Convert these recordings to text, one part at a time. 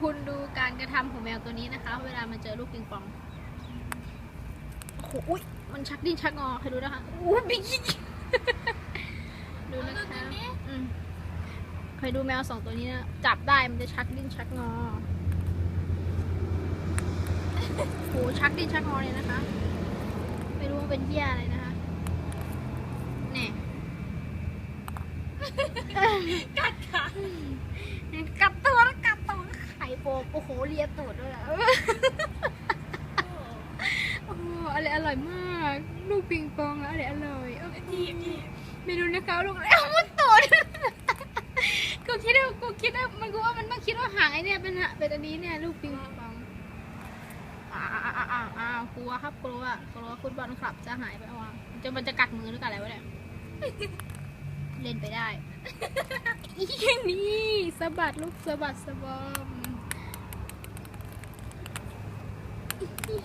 คุณดูการกระทำของแมวตัวนี้นะคะ เวลามันเจอลูกปิงปองโอ้โหอุ๊ยมันชักดิ้นชักงอใครดูนะคะอู้บิ๊กดูนะคะอืมเคยดูแมวสองตัวนี้นะจับได้มันจะชักดิ้นชักงอโหชักดิ้นชักงอเลยนะคะ ไม่รู้ว่าเป็นเหี้ยอะไรนะคะเนี่ยกัดค่ะ กัดตัวแล้วกัดตัว โอ้โหเลียตูดด้วยอะโอ้โหอะไรอร่อยมาก ลูกปิงปองแล้วอะไรอร่อยอ้โหทีบทีบไม่รู้นะคะลูกเอามันตูดกูคิดว่ากูคิดว่ามันกูว่ามันต้องคิดว่าหางไอเนี่ยเป็นอะเป็นอันนี้เนี่ยลูกปิงปองอ้าวอ้าวอ้าวอ้ากลัวครับกลัวกลัวฟุตบอลคลับจะหายไปว่ะจะมันจะกัดมือหรือกัดอะไรวะเนี่ยเล่นไปได้อีนี่สะบัดลูกสะบัดสะบอม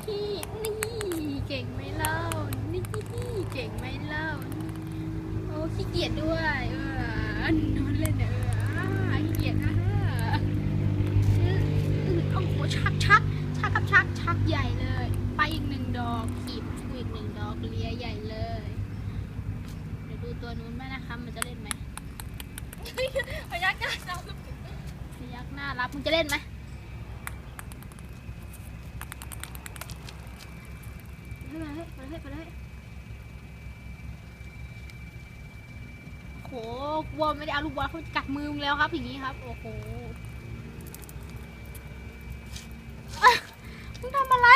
นี่เก่งไหมเล่านี่เก่งไหมเล่าโอ้ขี้เกียจด้วยเออนอนเล่นเอออ่าขี้เกียจอะอือโอ้โหชักชักชักครับชักชักใหญ่เลย ไปอีกหนึ่งดอกขีบอีกหนึ่งดอกเลียใหญ่เลยเดี๋ยวดูตัวนู้นไหมนะคะมันจะเล่นไหมพยักหน้าเราพยักหน้ารับมึงจะเล่นไหม ให้มาให้มาให้มาให้โหวัวไม่ได้เอาลูกบอลเขากัดมือมึงแล้วครับ อย่างนี้ครับ โอ้โหมึงทำอะไร